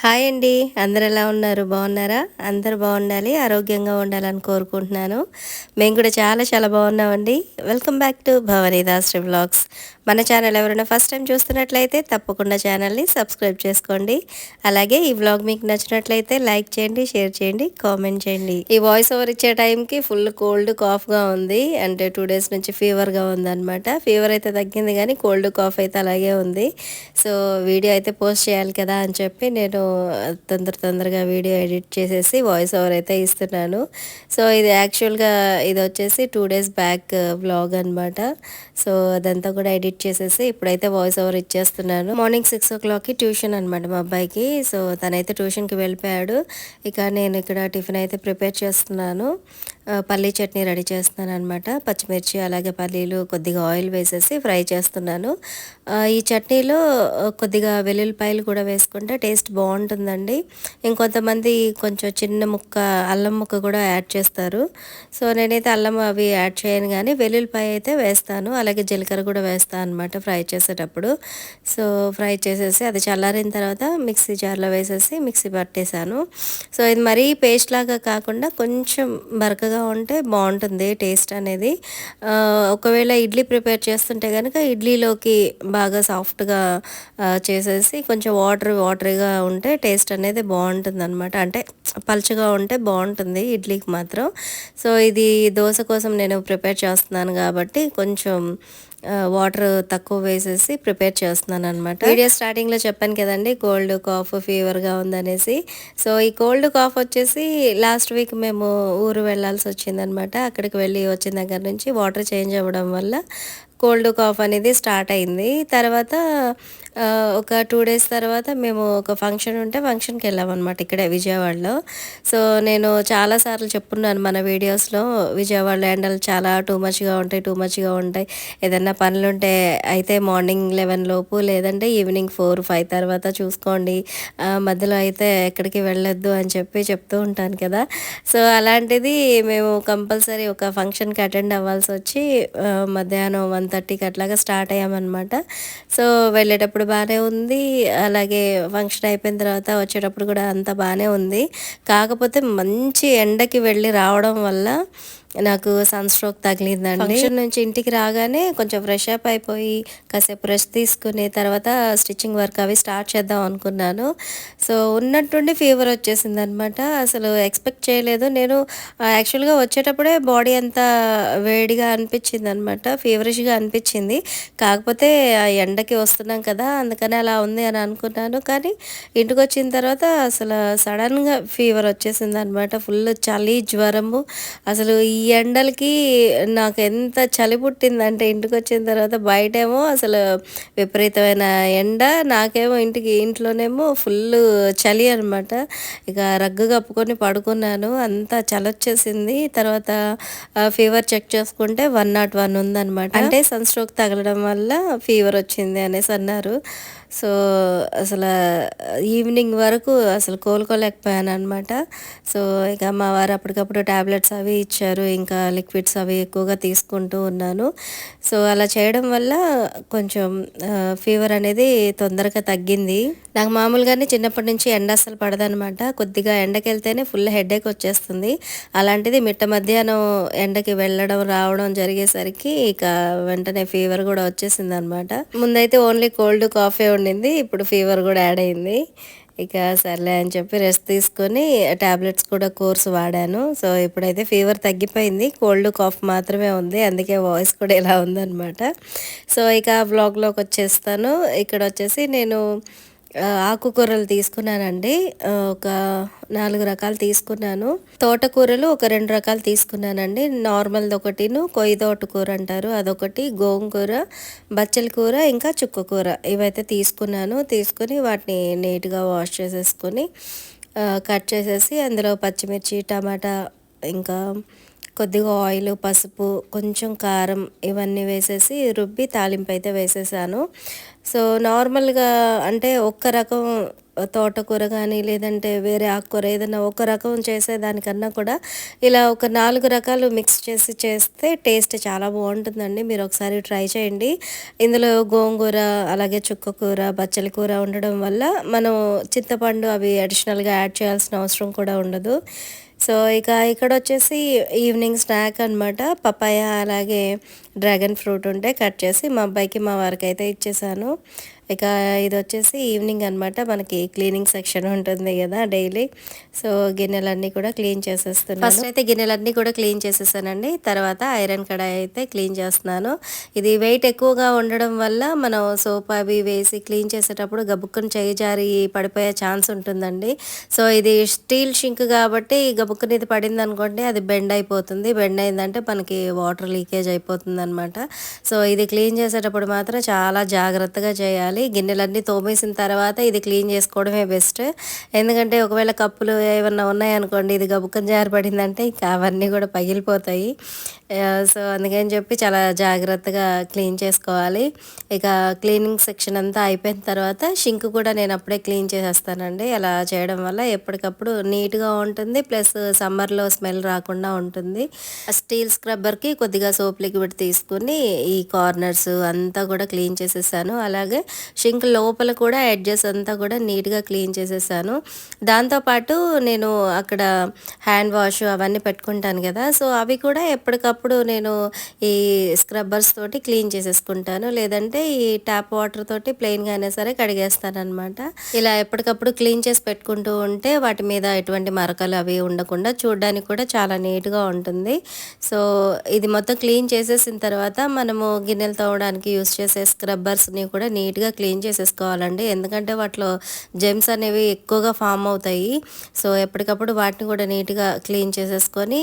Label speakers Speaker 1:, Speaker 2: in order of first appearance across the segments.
Speaker 1: Hi అండి. అందరు ఎలా ఉన్నారు? బాగున్నారా? అందరు బాగుండాలి ఆరోగ్యంగా ఉండాలని కోరుకుంటున్నాను. మేము కూడా చాలా చాలా బాగున్నామండి. Welcome back to Bhavani vlogs మన ఛానల్ ఎవరైనా ఫస్ట్ టైం చూస్తున్నట్లయితే తప్పకుండా ఛానల్ని సబ్స్క్రైబ్ చేసుకోండి. అలాగే ఈ వ్లాగ్ మీకు నచ్చినట్లయితే లైక్ చేయండి షేర్ చేయండి కామెంట్ చేయండి. ఈ వాయిస్ ఓవర్ ఇచ్చే టైంకి ఫుల్ కోల్డ్ కాఫ్గా ఉంది. అంటే టూ డేస్ నుంచి ఫీవర్గా ఉందన్నమాట. ఫీవర్ అయితే తగ్గింది కానీ కోల్డ్ కాఫ్ అయితే అలాగే ఉంది. సో వీడియో అయితే పోస్ట్ చేయాలి కదా అని చెప్పి నేను తొందర తొందరగా వీడియో ఎడిట్ చేసేసి వాయిస్ ఓవర్ అయితే ఇస్తున్నాను. సో ఇది యాక్చువల్గా ఇది వచ్చేసి టూ డేస్ బ్యాక్ వ్లాగ్ అనమాట సో అదంతా కూడా ఎడిట్ చేసేసి ఇప్పుడైతే వాయిస్ ఓవర్ ఇచ్చేస్తున్నాను. మార్నింగ్ సిక్స్ ఓ క్లాక్కి ట్యూషన్ అనమాట మా అబ్బాయికి. సో తనైతే ట్యూషన్కి వెళ్ళిపోయాడు. ఇక నేను ఇక్కడ టిఫిన్ అయితే ప్రిపేర్ చేస్తున్నాను. పల్లీ చట్నీ రెడీ చేస్తున్నాను అనమాట పచ్చిమిర్చి అలాగే పల్లీలు కొద్దిగా ఆయిల్ వేసేసి ఫ్రై చేస్తున్నాను. ఈ చట్నీలో కొద్దిగా వెల్లుల్లిపాయలు కూడా వేసుకుంటే టేస్ట్ బాగుంటుందండి. ఇంకొంతమంది కొంచెం చిన్న ముక్క అల్లం ముక్క కూడా యాడ్ చేస్తారు. సో నేనైతే అల్లం అవి యాడ్ చేయను కానీ వెల్లుల్లిపాయ అయితే వేస్తాను. అలాగే జీలకర్ర కూడా వేస్తాను అనమాట ఫ్రై చేసేటప్పుడు. సో ఫ్రై చేసేసి అది చల్లారిన తర్వాత మిక్సీ జార్లో వేసేసి మిక్సీ పట్టేశాను. సో ఇది మరీ పేస్ట్ లాగా కాకుండా కొంచెం బరకగా ఉంటే బాగుంటుంది టేస్ట్ అనేది. ఒకవేళ ఇడ్లీ ప్రిపేర్ చేస్తుంటే కనుక ఇడ్లీలోకి బాగా సాఫ్ట్గా చేసేసి కొంచెం వాటర్ వాటరీగా ఉంటే టేస్ట్ అనేది బాగుంటుంది అనమాట అంటే పలుచగా ఉంటే బాగుంటుంది ఇడ్లీకి మాత్రం. సో ఇది దోశ కోసం నేను ప్రిపేర్ చేస్తున్నాను కాబట్టి కొంచెం వాటర్ తక్కువ వేసేసి ప్రిపేర్ చేస్తున్నాను అనమాట వీడియో స్టార్టింగ్లో చెప్పాను కదండి కోల్డ్ కాఫ్ ఫీవర్గా ఉందనేసి. సో ఈ కోల్డ్ కాఫ్ వచ్చేసి లాస్ట్ వీక్ మేము ఊరు వెళ్ళాల్సి వచ్చిందనమాట అక్కడికి వెళ్ళి వచ్చిన దగ్గర నుంచి వాటర్ చేంజ్ అవ్వడం వల్ల కోల్డ్ కాఫ్ అనేది స్టార్ట్ అయింది. తర్వాత ఒక టూ డేస్ తర్వాత మేము ఒక ఫంక్షన్ ఉంటే ఫంక్షన్కి వెళ్ళామన్నమాట ఇక్కడే విజయవాడలో. సో నేను చాలాసార్లు చెప్పున్నాను మన వీడియోస్లో విజయవాడలో ఎండలు చాలా టూ మచ్గా ఉంటాయి టూ మచ్గా ఉంటాయి. ఏదన్నా పనులు ఉంటే అయితే మార్నింగ్ లెవెన్ లోపు లేదంటే ఈవినింగ్ ఫోర్ ఫైవ్ తర్వాత చూసుకోండి. మధ్యలో అయితే ఎక్కడికి వెళ్ళొద్దు అని చెప్పి చెప్తూ ఉంటాను కదా. సో అలాంటిది మేము కంపల్సరీ ఒక ఫంక్షన్కి అటెండ్ అవ్వాల్సి వచ్చి మధ్యాహ్నం వన్ థర్టీకి అట్లాగా స్టార్ట్ అయ్యామన్నమాట. సో వెళ్ళేటప్పుడు బాగానే ఉంది. అలాగే ఫంక్షన్ అయిపోయిన తర్వాత వచ్చేటప్పుడు కూడా అంతా బాగానే ఉంది. కాకపోతే మంచి ఎండకి వెళ్ళి రావడం వల్ల నాకు సన్ స్ట్రోక్ తగిలిందండి. ఫంక్షన్ నుంచి ఇంటికి రాగానే కొంచెం ఫ్రెష్ అప్ అయిపోయి కాసేపు రెస్ట్ తీసుకుని తర్వాత స్టిచ్చింగ్ వర్క్ అవి స్టార్ట్ చేద్దాం అనుకున్నాను. సో ఉన్నట్టుండి ఫీవర్ వచ్చేసింది అనమాట అసలు ఎక్స్పెక్ట్ చేయలేదు. నేను యాక్చువల్గా వచ్చేటప్పుడే బాడీ అంతా వేడిగా అనిపించింది అనమాట ఫీవరిష్గా అనిపించింది. కాకపోతే ఆ ఎండకి వస్తున్నాం కదా అందుకని అలా ఉంది అని అనుకున్నాను. కానీ ఇంటికి వచ్చిన తర్వాత అసలు సడన్గా ఫీవర్ వచ్చేసింది అనమాట ఫుల్ చలి జ్వరము. అసలు ఈ ఎండలకి నాకు ఎంత చలి పుట్టిందంటే ఇంటికి వచ్చిన తర్వాత బయటేమో అసలు విపరీతమైన ఎండ నాకేమో ఇంటికి ఇంట్లోనేమో ఫుల్ చలి అనమాట ఇక రగ్గు కప్పుకొని పడుకున్నాను అంతా చలి వచ్చేసింది తర్వాత ఫీవర్ చెక్ చేసుకుంటే వన్ నాట్ వన్ ఉందన్నమాట. అంటే సన్ స్ట్రోక్ తగలడం వల్ల ఫీవర్ వచ్చింది అనేసి అన్నారు. సో అసలు ఈవినింగ్ వరకు అసలు కోలుకోలేకపోయాను అనమాట సో ఇక మా వారు అప్పటికప్పుడు ట్యాబ్లెట్స్ అవి ఇచ్చారు ఇంకా లిక్విడ్స్ అవి ఎక్కువగా తీసుకుంటూ ఉన్నాను. సో అలా చేయడం వల్ల కొంచెం ఫీవర్ అనేది తొందరగా తగ్గింది. నాకు మామూలుగానే చిన్నప్పటి నుంచి ఎండ అసలు పడదనమాట కొద్దిగా ఎండకి వెళ్తేనే ఫుల్ హెడేక్ వచ్చేస్తుంది. అలాంటిది మిట్ట మధ్యాహ్నం ఎండకి వెళ్ళడం రావడం జరిగేసరికి ఇక వెంటనే ఫీవర్ కూడా వచ్చేసింది అనమాట ముందైతే ఓన్లీ కోల్డ్ కాఫీ ఉండింది. ఇప్పుడు ఫీవర్ కూడా యాడ్ అయింది. ఇక సర్లే అని చెప్పి రెస్ట్ తీసుకొని ట్యాబ్లెట్స్ కూడా కోర్స్ వాడాను. సో ఇప్పుడైతే ఫీవర్ తగ్గిపోయింది. కోల్డ్ కాఫ్ మాత్రమే ఉంది. అందుకే వాయిస్ కూడా ఇలా ఉందన్నమాట. సో ఇక బ్లాగ్లోకి వచ్చేస్తాను. ఇక్కడ వచ్చేసి నేను ఆకుకూరలు తీసుకున్నానండి. ఒక నాలుగు రకాలు తీసుకున్నాను. తోటకూరలు ఒక రెండు రకాలు తీసుకున్నానండి. నార్మల్ది ఒకటిను కొయ్యి తోటకూర అంటారు అదొకటి గోంగూర బచ్చల కూర ఇంకా చుక్కకూర ఇవైతే తీసుకున్నాను. తీసుకుని వాటిని నీట్గా వాష్ చేసేసుకొని కట్ చేసేసి అందులో పచ్చిమిర్చి టమాటా ఇంకా కొద్దిగా ఆయిల్ పసుపు కొంచెం కారం ఇవన్నీ వేసేసి రుబ్బి తాలింపు అయితే వేసేసాను. సో నార్మల్గా అంటే ఒక్క రకం తోటకూర కానీ లేదంటే వేరే ఆకుకూర ఏదైనా ఒక రకం చేసేదానికన్నా కూడా ఇలా ఒక నాలుగు రకాలు మిక్స్ చేసి చేస్తే టేస్ట్ చాలా బాగుంటుందండి. మీరు ఒకసారి ట్రై చేయండి. ఇందులో గోంగూర అలాగే చుక్కకూర బచ్చలి కూర ఉండడం వల్ల మనం చింతపండు అవి అడిషనల్గా యాడ్ చేయాల్సిన అవసరం కూడా ఉండదు. సో ఇక ఇక్కడ వచ్చేసి ఈవినింగ్ స్నాక్ అనమాట పపాయ అలాగే డ్రాగన్ ఫ్రూట్ ఉంటే కట్ చేసి మా అబ్బాయికి మా వారికి అయితే ఇచ్చేసాను. ఇక ఇది వచ్చేసి ఈవినింగ్ అనమాట మనకి క్లీనింగ్ సెక్షన్ ఉంటుంది కదా డైలీ. సో గిన్నెలన్నీ కూడా క్లీన్ చేసేస్తున్నాను. ఫస్ట్ అయితే గిన్నెలన్నీ కూడా క్లీన్ చేసేసానండి. తర్వాత ఐరన్ కడాయి అయితే క్లీన్ చేస్తున్నాను. ఇది వెయిట్ ఎక్కువగా ఉండడం వల్ల మనం సోప్ అవి వేసి క్లీన్ చేసేటప్పుడు గబుక్కుని చేయి జారి పడిపోయే ఛాన్స్ ఉంటుందండి. సో ఇది స్టీల్ షింక్ కాబట్టి గబుక్కుని ఇది పడింది అనుకోండి అది బెండ్ అయిపోతుంది. బెండ్ అయిందంటే మనకి వాటర్ లీకేజ్ అయిపోతుంది అనమాట సో ఇది క్లీన్ చేసేటప్పుడు మాత్రం చాలా జాగ్రత్తగా చేయాలి. గిన్నెలన్నీ తోమేసిన తర్వాత ఇది క్లీన్ చేసుకోవడమే బెస్ట్. ఎందుకంటే ఒకవేళ కప్పులు ఏమన్నా ఉన్నాయనుకోండి ఇది గబుకం జారిపడిందంటే ఇంకా అవన్నీ కూడా పగిలిపోతాయి. సో అందుకని చెప్పి చాలా జాగ్రత్తగా క్లీన్ చేసుకోవాలి. ఇక క్లీనింగ్ సెక్షన్ అంతా అయిపోయిన తర్వాత షింక్ కూడా నేను అప్పుడే క్లీన్ చేసేస్తానండి. అలా చేయడం వల్ల ఎప్పటికప్పుడు నీట్గా ఉంటుంది ప్లస్ సమ్మర్లో స్మెల్ రాకుండా ఉంటుంది. స్టీల్ స్క్రబ్బర్కి కొద్దిగా సోప్ లిక్విడ్ తీసుకుని ఈ కార్నర్స్ అంతా కూడా క్లీన్ చేసేసాను. అలాగే షింక్ లోపల కూడా ఎడ్జెస్ అంతా కూడా నీట్గా క్లీన్ చేసేసాను. దాంతోపాటు నేను అక్కడ హ్యాండ్ వాష్ అవన్నీ పెట్టుకుంటాను కదా సో అవి కూడా ఎప్పటికప్పుడు నేను ఈ స్క్రబ్బర్స్ తోటి క్లీన్ చేసేసుకుంటాను. లేదంటే ఈ ట్యాప్ వాటర్ తోటి ప్లెయిన్గా అయినా సరే కడిగేస్తాను అనమాట ఇలా ఎప్పటికప్పుడు క్లీన్ చేసి పెట్టుకుంటూ ఉంటే వాటి మీద ఎటువంటి మరకలు అవి ఉండకుండా చూడడానికి కూడా చాలా నీట్గా ఉంటుంది. సో ఇది మొత్తం క్లీన్ చేసేసిన తర్వాత మనము గిన్నెలు తోవడానికి యూస్ చేసే స్క్రబ్బర్స్ని కూడా నీట్గా క్లీన్ చేసేసుకోవాలండి. ఎందుకంటే వాటిలో జెమ్స్ అనేవి ఎక్కువగా ఫామ్ అవుతాయి. సో ఎప్పటికప్పుడు వాటిని కూడా నీట్గా క్లీన్ చేసేసుకొని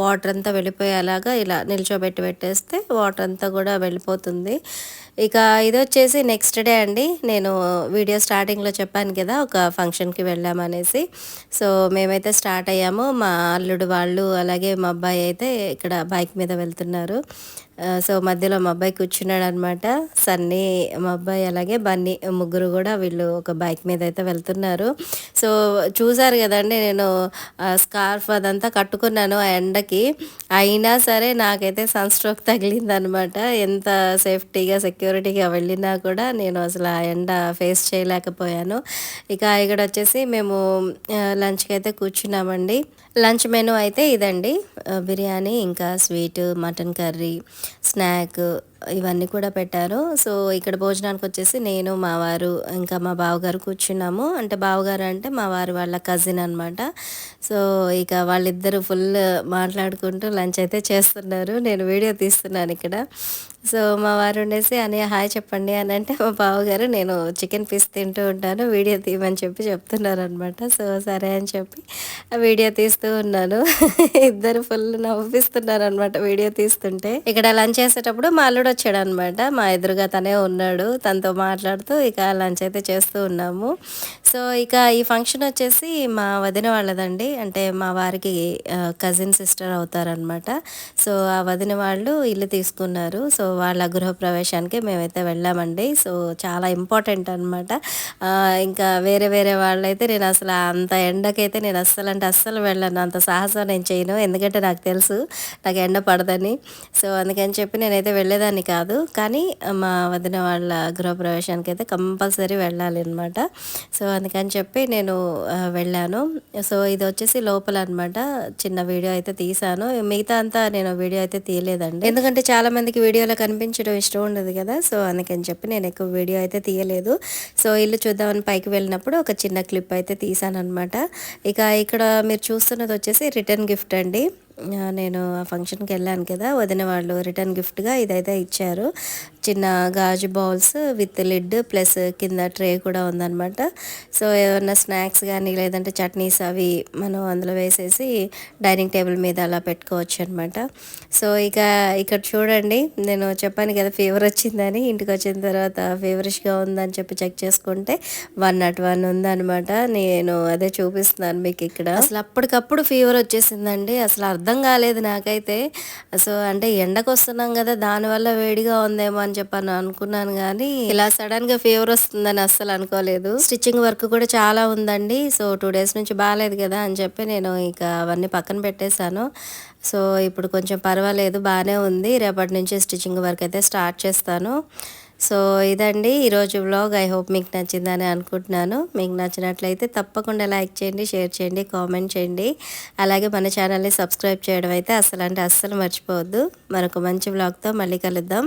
Speaker 1: వాటర్ అంతా వెళ్ళిపోయేలాగా ఇలా నిల్చోబెట్టి పెట్టేస్తే వాటర్ అంతా కూడా వెళ్ళిపోతుంది. ఇక ఇది వచ్చేసి నెక్స్ట్ డే అండి. నేను వీడియో స్టార్టింగ్లో చెప్పాను కదా ఒక ఫంక్షన్కి వెళ్ళామనేసి. సో మేమైతే స్టార్ట్ అయ్యాము. మా అల్లుడు వాళ్ళు అలాగే మా అబ్బాయి అయితే ఇక్కడ బైక్ మీద వెళ్తున్నారు. సో మధ్యలో మా అబ్బాయి కూర్చున్నాడు అనమాట సన్నీ మా అబ్బాయి అలాగే బన్నీ ముగ్గురు కూడా వీళ్ళు ఒక బైక్ మీద అయితే వెళ్తున్నారు. సో చూసారు కదండి నేను స్కార్ఫ్ అదంతా కట్టుకున్నాను ఆ ఎండకి. అయినా సరే నాకైతే సన్ స్ట్రోక్ తగిలిందనమాట. ఎంత సేఫ్టీగా సెక్యూరిటీగా వెళ్ళినా కూడా నేను అసలు ఆ ఎండ ఫేస్ చేయలేకపోయాను. ఇక ఇక్కడ వచ్చేసి మేము లంచ్కి అయితే కూర్చున్నామండి. లంచ్ మెనూ అయితే ఇదండి. బిర్యానీ ఇంకా స్వీట్ మటన్ కర్రీ స్నాక్ ఇవన్నీ కూడా పెట్టారు. సో ఇక్కడ భోజనానికి వచ్చేసి నేను మా వారు ఇంకా మా బావగారు కూర్చున్నాము. అంటే బావగారు అంటే మా వారు వాళ్ళ కజిన్ అనమాట సో ఇక వాళ్ళిద్దరూ ఫుల్ మాట్లాడుకుంటూ లంచ్ అయితే చేస్తున్నారు. నేను వీడియో తీస్తున్నాను ఇక్కడ. సో మా వారు ఉండేసి అని హాయ్ చెప్పండి అని అంటే మా బావగారు నేను చికెన్ పీస్ తింటూ ఉంటాను వీడియో తీయమని చెప్పి చెప్తున్నారు అనమాట సో సరే అని చెప్పి ఆ వీడియో తీస్తూ ఉన్నాను. ఇద్దరు ఫుల్ నవ్విస్తున్నారు అనమాట వీడియో తీస్తుంటే. ఇక్కడ లంచ్ చేసేటప్పుడు మా అల్లుడు వచ్చాడు అనమాట మా ఎదురుగా తనే ఉన్నాడు. తనతో మాట్లాడుతూ ఇక లంచ్ అయితే చేస్తూ ఉన్నాము. సో ఇక ఈ ఫంక్షన్ వచ్చేసి మా వదిన వాళ్ళదండి. అంటే మా వారికి కజిన్ సిస్టర్ అవుతారనమాట. సో ఆ వదిన వాళ్ళు ఇల్లు తీసుకున్నారు. సో వాళ్ళ గృహప్రవేశానికి మేమైతే వెళ్ళామండి. సో చాలా ఇంపార్టెంట్ అనమాట. ఇంకా వేరే వేరే వాళ్ళైతే నేను అసలు అంత ఎండకైతే నేను అస్సలు అంటే అస్సలు వెళ్ళను. అంత సాహసం నేను చేయను. ఎందుకంటే నాకు తెలుసు నాకు ఎండ పడదని. సో అందుకని చెప్పి నేనైతే వెళ్ళేదాన్ని కాదు కానీ మా వదిన వాళ్ళ గృహప్రవేశానికి అయితే కంపల్సరీ వెళ్ళాలి అనమాట సో అందుకని చెప్పి నేను వెళ్ళాను. సో ఇది వచ్చేసి లోపల అనమాట చిన్న వీడియో అయితే తీసాను. మిగతా అంతా నేను వీడియో అయితే తీయలేదండి. ఎందుకంటే చాలామందికి వీడియోలో కనిపించడం ఇష్టం ఉండదు కదా. సో అందుకని చెప్పి నేను ఎక్కువ వీడియో అయితే తీయలేదు. సో ఇల్లు చూద్దామని పైకి వెళ్ళినప్పుడు ఒక చిన్న క్లిప్ అయితే తీసాను అనమాట ఇక ఇక్కడ మీరు చూస్తున్నది వచ్చేసి రిటర్న్ గిఫ్ట్ అండి. నేను ఆ ఫంక్షన్కి వెళ్ళాను కదా వదిన వాళ్ళు రిటర్న్ గిఫ్ట్గా ఇదైతే ఇచ్చారు. చిన్న గాజు బౌల్స్ విత్ లిడ్ ప్లస్ కింద ట్రే కూడా ఉందన్నమాట. సో ఏమన్నా స్నాక్స్ కానీ లేదంటే చట్నీస్ అవి మనం అందులో వేసేసి డైనింగ్ టేబుల్ మీద అలా పెట్టుకోవచ్చు అనమాట సో ఇక ఇక్కడ చూడండి నేను చెప్పాను కదా ఫీవర్ వచ్చిందని ఇంటికి వచ్చిన తర్వాత ఫీవరిష్గా ఉందని చెప్పి చెక్ చేసుకుంటే వన్ నాట్ వన్ ఉందన్నమాట. నేను అదే చూపిస్తున్నాను మీకు ఇక్కడ. అసలు అప్పటికప్పుడు ఫీవర్ వచ్చేసిందండి అసలు అర్థం కాలేదు నాకైతే. సో అంటే ఎండకు వస్తున్నాం కదా దానివల్ల వేడిగా ఉందేమో అని అని చెప్పని అనుకున్నాను కానీ ఇలా సడన్గా ఫీవర్ వస్తుందని అస్సలు అనుకోలేదు. స్టిచ్చింగ్ వర్క్ కూడా చాలా ఉందండి. సో టూ డేస్ నుంచి బాగాలేదు కదా అని చెప్పి నేను ఇక అవన్నీ పక్కన పెట్టేశాను. సో ఇప్పుడు కొంచెం పర్వాలేదు బాగానే ఉంది. రేపటి నుంచి స్టిచ్చింగ్ వర్క్ అయితే స్టార్ట్ చేస్తాను. సో ఇదండి ఈరోజు వ్లాగ్ ఐ హోప్ మీకు నచ్చిందని అనుకుంటున్నాను. మీకు నచ్చినట్లయితే తప్పకుండా లైక్ చేయండి షేర్ చేయండి కామెంట్ చేయండి. అలాగే మన ఛానల్ని సబ్స్క్రైబ్ చేయడం అయితే అసలు అంటే అస్సలు మర్చిపోవద్దు. మరొక మంచి వ్లాగ్తో మళ్ళీ కలుద్దాం.